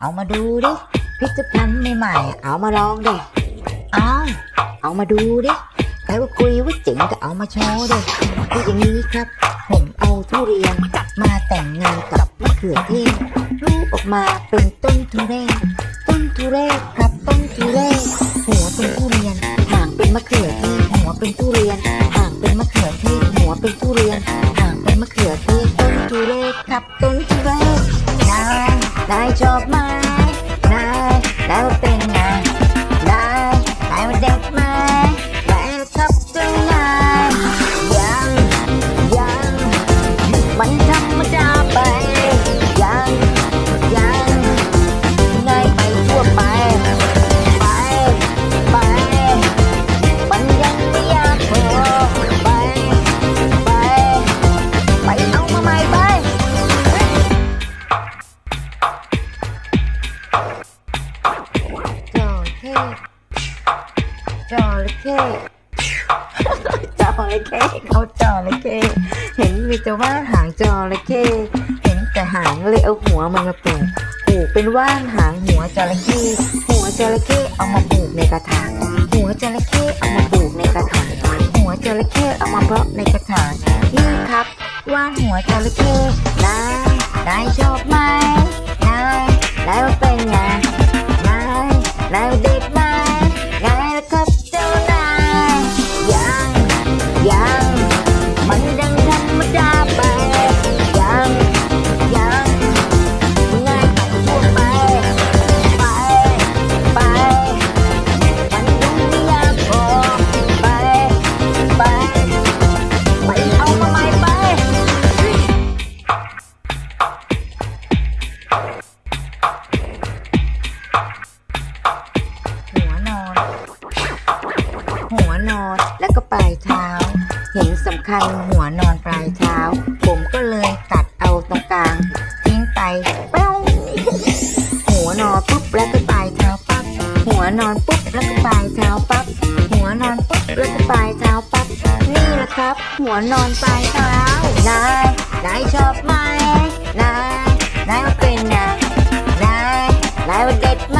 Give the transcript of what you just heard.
เอามาดูดิ พิพิธภัณฑ์ใหม่ๆ เอามาลองดิ เอาเอามาดูดิใครว่าคุยว่าเจ๋งก็เอามาโชว์ดิคืออย่างนี้ครับ ผมเอาทุเรียนมาแต่งงานกับมะเขือเทศรูปออกมาเป็นต้นทุเรศ ต้นทุเรศครับต้นทุเรศ หัวเป็นทุเรียน หางเป็นมะเขือเทศ หัวเป็นทุเรียน หางเป็นมะเขือเทศ หัวเป็นทุเรียน หางเป็นมะเขือเทศ ต้นทุเรศครับต้นทุเรศนายนายชอบไหม จอระเข้จอระเข้เขาจอระเข้เห็นมีแต่ว่าหางจอระเข้เห็นแต่หางเลยเอาหัวมันมาปลูกปลูกเป็นว่านหางหัวจระเข้หัวจระเข้เอามาปลูกในกระถางหัวจระเข้เอามาปลูกในกระถางหัวจระเข้เอามาเพาะในกระถางนี่ครับว่านหัวจระเข้นายนายชอบไหมนายนายว่าเป็นไงน นอน หัวนอนและก็ปลายเท้า เห็นสำคัญหัวนอนปลายเท้า ผมก็เลยตัดเอาตรงกลาง ทิ้งไปเป้าหัวนอนปุ๊บแล้วก็ปลายเท้าปั๊บหัวนอนปุ๊บแล้วก็ปลายเท้าปั๊บหัวนอนปุ๊บแล้วก็ปลายเท้าปั๊บนี่แหละครับ หัวนอนปลายเท้านายนายชอบไหมนายนายว่าเป็นนะนายนายว่าเด็ดไหม